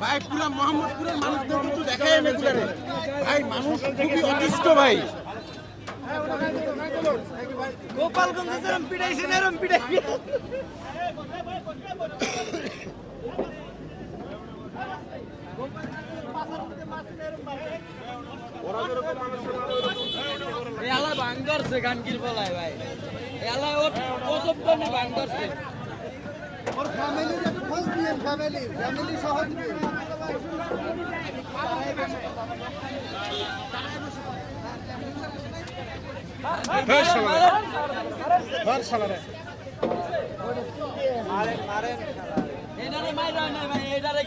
ভাই পুরা মোহাম্মদপুরের মানুষদের কিন্তু দেখায় না এগুলারে ভাই মানুষ খুবই অতিষ্ঠ ভাই। গোপালগঞ্জ যেরম পিটাইছেন এরম পিটাই এলা ভাঙ করছে গানকির বলায় ভাই। এলা ওর টানে ভাঙ করছে ওর খোঁজ ফ্যামিলি ফ্যামিলি সহ দিবেন এটারে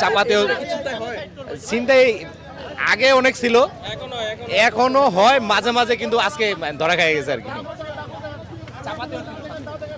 চাপাতেও চিন্তাই আগে অনেক ছিল। এখনও হয় মাঝে মাঝে কিন্তু আজকে ধরা খাই গেছে আর কি। ঘরে।